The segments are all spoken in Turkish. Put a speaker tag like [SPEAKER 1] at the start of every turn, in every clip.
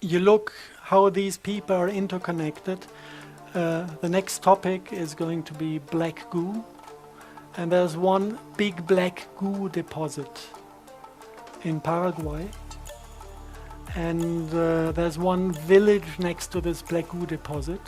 [SPEAKER 1] you look how these people are interconnected, uh, the next topic is going to be black goo. And there's one big black goo deposit in Paraguay. And uh, there's one village next to this black goo deposit.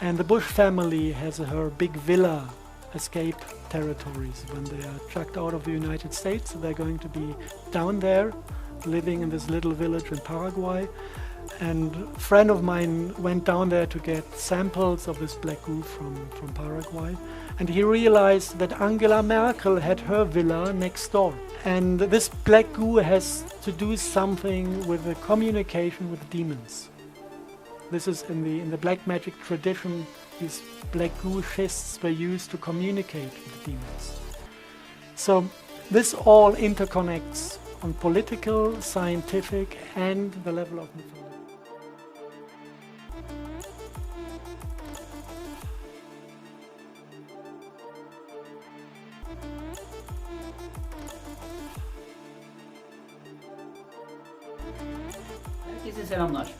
[SPEAKER 1] And the Bush family has her big villa escape territories when they are chucked out of the United States. They're going to be down there, living in this little village in Paraguay. And a friend of mine went down there to get samples of this black goo from, from Paraguay. And he realized that Angela Merkel had her villa next door. And this black goo has to do something with the communication with demons. This is in the in the black magic tradition. These black goo schists were used to communicate with demons. So this all interconnects on political, scientific, and the level of mythology.
[SPEAKER 2] Herkese selamlar.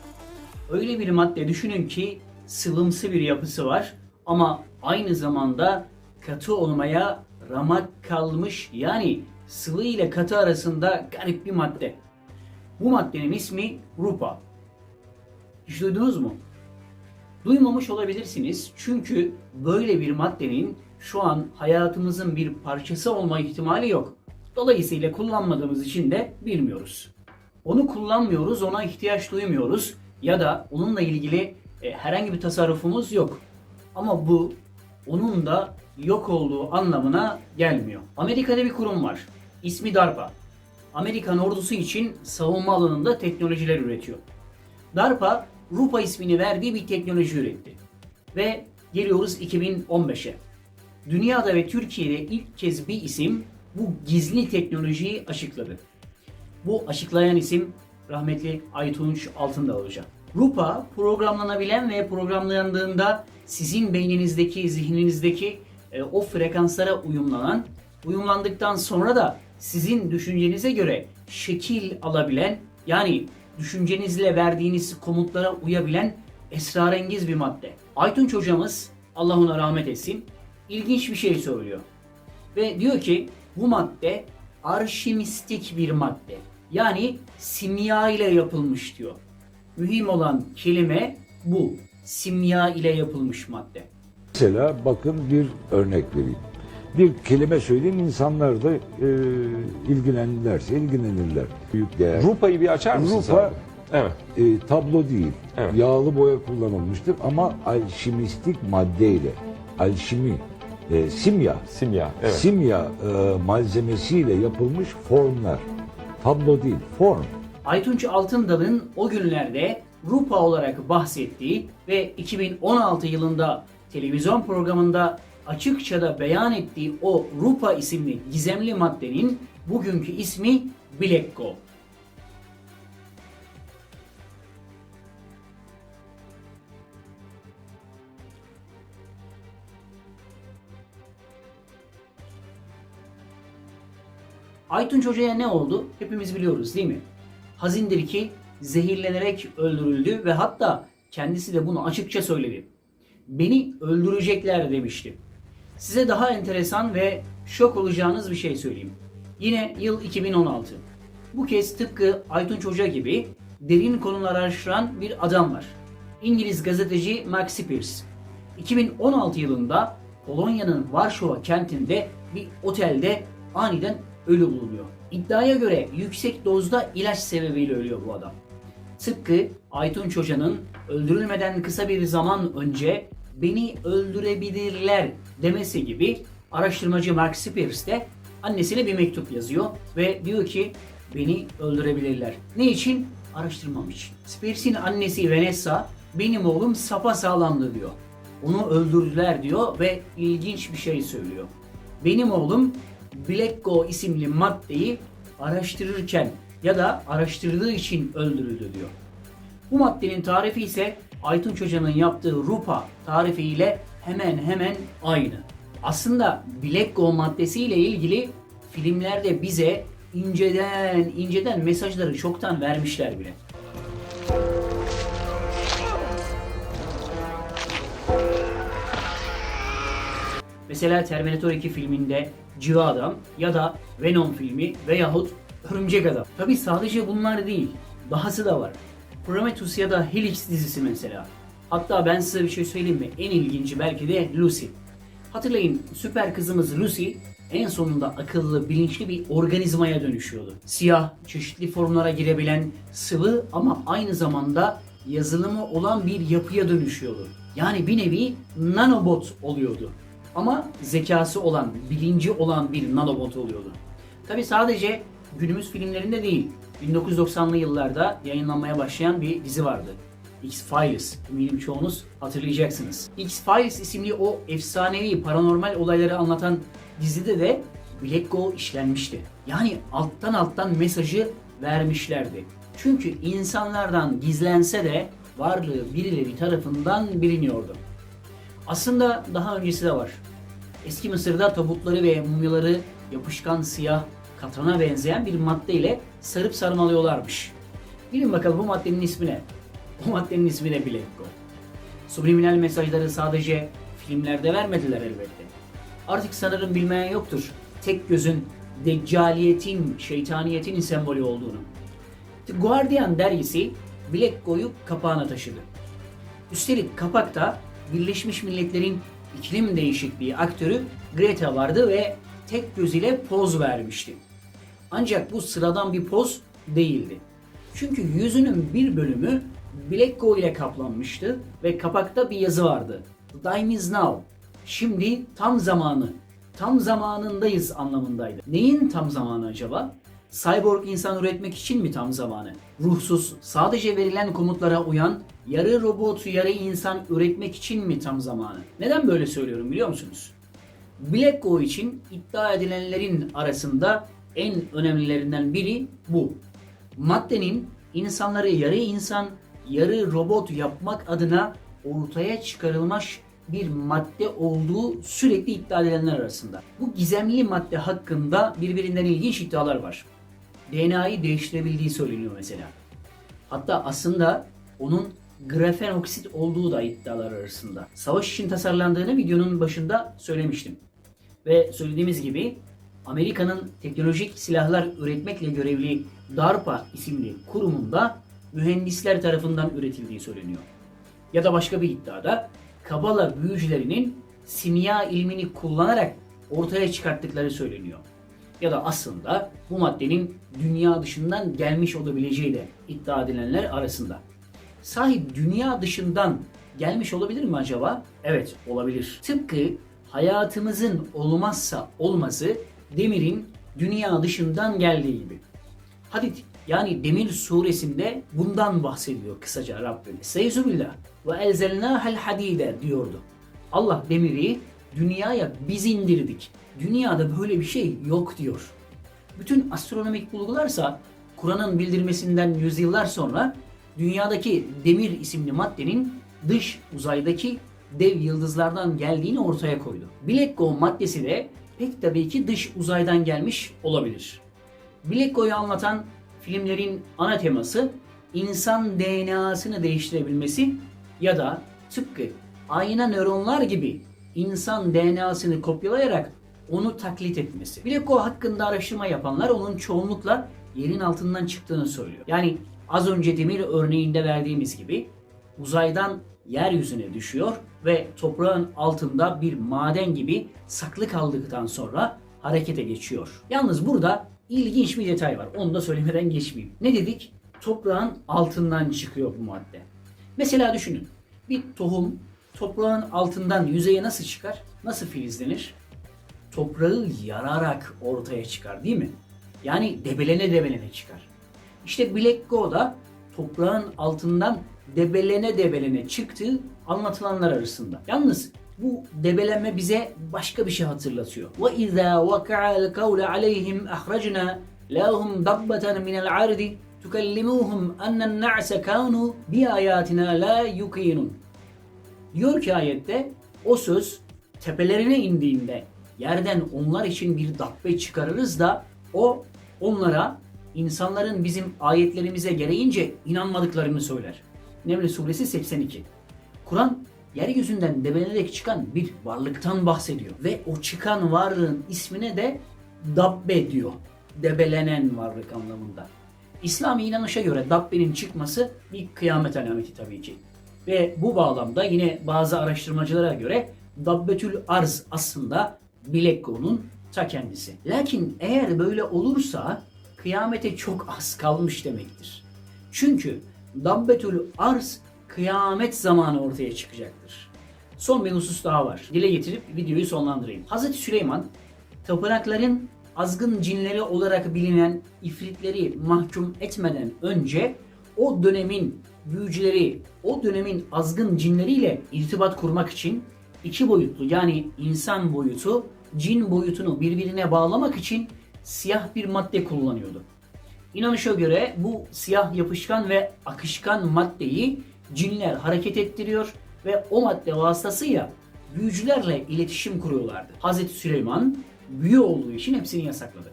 [SPEAKER 2] Öyle bir madde düşünün ki sıvımsı bir yapısı var ama aynı zamanda katı olmaya ramak kalmış yani sıvı ile katı arasında garip bir madde. Bu maddenin ismi rupa. Hiç duydunuz mu? Duymamış olabilirsiniz çünkü böyle bir maddenin şu an hayatımızın bir parçası olma ihtimali yok. Dolayısıyla kullanmadığımız için de bilmiyoruz. Onu kullanmıyoruz, ona ihtiyaç duymuyoruz ya da onunla ilgili e, herhangi bir tasarrufumuz yok. Ama bu onun da yok olduğu anlamına gelmiyor. Amerika'da bir kurum var. İsmi DARPA. Amerikan ordusu için savunma alanında teknolojiler üretiyor. DARPA, RUPA ismini verdiği bir teknoloji üretti. Ve geliyoruz 2015'e. Dünyada ve Türkiye'de ilk kez bir isim bu gizli teknolojiyi açıkladı. Bu açıklayan isim rahmetli Aytunç Altındağ Hoca. Rupa programlanabilen ve programlandığında sizin beyninizdeki, zihninizdeki e, o frekanslara uyumlanan, uyumlandıktan sonra da sizin düşüncenize göre şekil alabilen, yani düşüncenizle verdiğiniz komutlara uyabilen esrarengiz bir madde. Aytunç hocamız, Allah ona rahmet etsin, ilginç bir şey söylüyor. Ve diyor ki bu madde arşimistik bir madde. Yani simya ile yapılmış diyor. Mühim olan kelime bu. Simya ile yapılmış madde.
[SPEAKER 3] Mesela bakın bir örnek vereyim. Bir kelime söyleyin insanlar da e, ilgilenirlerse ilgilenirler. Büyük değer.
[SPEAKER 4] Rupa'yı bir açar mısınız?
[SPEAKER 3] Rupa
[SPEAKER 4] abi? Evet.
[SPEAKER 3] e, tablo değil.
[SPEAKER 4] Evet.
[SPEAKER 3] Yağlı boya kullanılmıştır ama alşimistik maddeyle alşimi e, simya
[SPEAKER 4] Simya. Evet.
[SPEAKER 3] simya e, malzemesiyle yapılmış formlar. Tablo değil, form.
[SPEAKER 2] Aytunç Altındal'ın o günlerde Rupa olarak bahsettiği ve 2016 yılında televizyon programında açıkça da beyan ettiği o Rupa isimli gizemli maddenin bugünkü ismi Bilekko. Aytunç Hoca'ya ne oldu? Hepimiz biliyoruz değil mi? Hazindir ki zehirlenerek öldürüldü ve hatta kendisi de bunu açıkça söyledi. Beni öldürecekler demişti. Size daha enteresan ve şok olacağınız bir şey söyleyeyim. Yine yıl 2016. Bu kez tıpkı Aytunç Hoca gibi derin konular araştıran bir adam var. İngiliz gazeteci Max Pierce. 2016 yılında Polonya'nın Varşova kentinde bir otelde aniden ölü bulunuyor. İddiaya göre yüksek dozda ilaç sebebiyle ölüyor bu adam. Tıpkı Aytunç Hoca'nın öldürülmeden kısa bir zaman önce beni öldürebilirler demesi gibi araştırmacı Mark Spears de annesine bir mektup yazıyor ve diyor ki beni öldürebilirler. Ne için? Araştırmam için. Spears'in annesi Vanessa benim oğlum sapa sağlamdı diyor. Onu öldürdüler diyor ve ilginç bir şey söylüyor. Benim oğlum Blackgo isimli maddeyi araştırırken ya da araştırdığı için öldürüldü diyor. Bu maddenin tarifi ise Aytunç Hoca'nın yaptığı rupa tarifiyle hemen hemen aynı. Aslında Black Gold maddesiyle ilgili filmlerde bize inceden inceden mesajları çoktan vermişler bile. Mesela Terminator 2 filminde Cıva Adam ya da Venom filmi veyahut Örümcek Adam. Tabi sadece bunlar değil, dahası da var. Prometheus ya da Helix dizisi mesela. Hatta ben size bir şey söyleyeyim mi? En ilginci belki de Lucy. Hatırlayın süper kızımız Lucy en sonunda akıllı, bilinçli bir organizmaya dönüşüyordu. Siyah, çeşitli formlara girebilen, sıvı ama aynı zamanda yazılımı olan bir yapıya dönüşüyordu. Yani bir nevi nanobot oluyordu. Ama zekası olan, bilinci olan bir nanobot oluyordu. Tabi sadece günümüz filmlerinde değil, 1990'lı yıllarda yayınlanmaya başlayan bir dizi vardı. X-Files. Eminim çoğunuz hatırlayacaksınız. X-Files isimli o efsanevi paranormal olayları anlatan dizide de Black Go işlenmişti. Yani alttan alttan mesajı vermişlerdi. Çünkü insanlardan gizlense de varlığı birileri tarafından biliniyordu. Aslında daha öncesi de var. Eski Mısır'da tabutları ve mumyaları yapışkan siyah katrana benzeyen bir madde ile sarıp sarmalıyorlarmış. Bilin bakalım bu maddenin ismi ne? Bu maddenin ismi Black Gold. Subliminal mesajları sadece filmlerde vermediler elbette. Artık sanırım bilmeyen yoktur. Tek gözün deccaliyetin, şeytaniyetin sembolü olduğunu. The Guardian dergisi Black Go'yu kapağına taşıdı. Üstelik kapakta Birleşmiş Milletler'in iklim değişikliği aktörü Greta vardı ve tek gözüyle poz vermişti. Ancak bu sıradan bir poz değildi. Çünkü yüzünün bir bölümü Black Go ile kaplanmıştı ve kapakta bir yazı vardı. The time is now. Şimdi tam zamanı. Tam zamanındayız anlamındaydı. Neyin tam zamanı acaba? Cyborg insan üretmek için mi tam zamanı? Ruhsuz, sadece verilen komutlara uyan, yarı robot, yarı insan üretmek için mi tam zamanı? Neden böyle söylüyorum biliyor musunuz? Black Go için iddia edilenlerin arasında en önemlilerinden biri bu. Maddenin insanları yarı insan, yarı robot yapmak adına ortaya çıkarılmış bir madde olduğu sürekli iddia edilenler arasında. Bu gizemli madde hakkında birbirinden ilginç iddialar var. DNA'yı değiştirebildiği söyleniyor mesela. Hatta aslında onun grafen oksit olduğu da iddialar arasında. Savaş için tasarlandığını videonun başında söylemiştim. Ve söylediğimiz gibi Amerika'nın teknolojik silahlar üretmekle görevli DARPA isimli kurumunda mühendisler tarafından üretildiği söyleniyor. Ya da başka bir iddiada Kabala büyücülerinin simya ilmini kullanarak ortaya çıkarttıkları söyleniyor. Ya da aslında bu maddenin dünya dışından gelmiş olabileceği de iddia edilenler arasında. Sahi dünya dışından gelmiş olabilir mi acaba? Evet olabilir. Tıpkı hayatımızın olmazsa olmazı demirin dünya dışından geldiği gibi. Hadid yani Demir suresinde bundan bahsediyor kısaca Rabbimiz. Seyzubillah ve elzelnâhel hadide diyordu. Allah demiri dünyaya biz indirdik. Dünyada böyle bir şey yok diyor. Bütün astronomik bulgularsa Kur'an'ın bildirmesinden yüzyıllar sonra dünyadaki demir isimli maddenin dış uzaydaki dev yıldızlardan geldiğini ortaya koydu. Black Go maddesi de pek tabii ki dış uzaydan gelmiş olabilir. Black Go'yu anlatan filmlerin ana teması insan DNA'sını değiştirebilmesi ya da tıpkı ayna nöronlar gibi insan DNA'sını kopyalayarak onu taklit etmesi. Go hakkında araştırma yapanlar onun çoğunlukla yerin altından çıktığını söylüyor. Yani az önce demir örneğinde verdiğimiz gibi uzaydan yeryüzüne düşüyor ve toprağın altında bir maden gibi saklı kaldıktan sonra harekete geçiyor. Yalnız burada ilginç bir detay var. Onu da söylemeden geçmeyeyim. Ne dedik? Toprağın altından çıkıyor bu madde. Mesela düşünün. Bir tohum toprağın altından yüzeye nasıl çıkar? Nasıl filizlenir? Toprağı yararak ortaya çıkar değil mi? Yani debelene debelene çıkar. İşte Black Go da toprağın altından debelene debelene çıktığı anlatılanlar arasında. Yalnız bu debelenme bize başka bir şey hatırlatıyor. Ve izâ vaka'al kavle aleyhim ahracna lahum dabbatan minel ardi tukellimuhum ennen na'se kanu bi ayatina la yuqinun. Diyor ki ayette o söz tepelerine indiğinde yerden onlar için bir dabbe çıkarırız da o onlara insanların bizim ayetlerimize gereğince inanmadıklarını söyler. Neml suresi 82. Kur'an yeryüzünden debelenerek çıkan bir varlıktan bahsediyor. Ve o çıkan varlığın ismine de Dabbe diyor. Debelenen varlık anlamında. İslami inanışa göre Dabbe'nin çıkması bir kıyamet alameti tabii ki. Ve bu bağlamda yine bazı araştırmacılara göre Dabbetül Arz aslında Bilek ta kendisi. Lakin eğer böyle olursa kıyamete çok az kalmış demektir. Çünkü Dabbetül Arz kıyamet zamanı ortaya çıkacaktır. Son bir husus daha var. Dile getirip videoyu sonlandırayım. Hazreti Süleyman tapınakların azgın cinleri olarak bilinen ifritleri mahkum etmeden önce o dönemin büyücüleri, o dönemin azgın cinleriyle irtibat kurmak için iki boyutlu yani insan boyutu, cin boyutunu birbirine bağlamak için siyah bir madde kullanıyordu. İnanışa göre bu siyah yapışkan ve akışkan maddeyi cinler hareket ettiriyor ve o madde vasıtasıyla büyücülerle iletişim kuruyorlardı. Hazreti Süleyman büyü olduğu için hepsini yasakladı.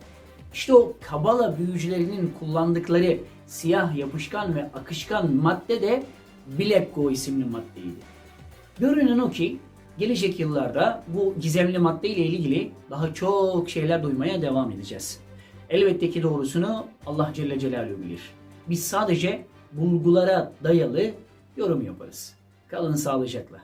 [SPEAKER 2] İşte o Kabala büyücülerinin kullandıkları siyah yapışkan ve akışkan madde de Black Go isimli maddeydi. Görünen o ki gelecek yıllarda bu gizemli madde ile ilgili daha çok şeyler duymaya devam edeceğiz. Elbette ki doğrusunu Allah Celle Celaluhu bilir. Biz sadece bulgulara dayalı yorum yaparız. Kalın sağlıcakla.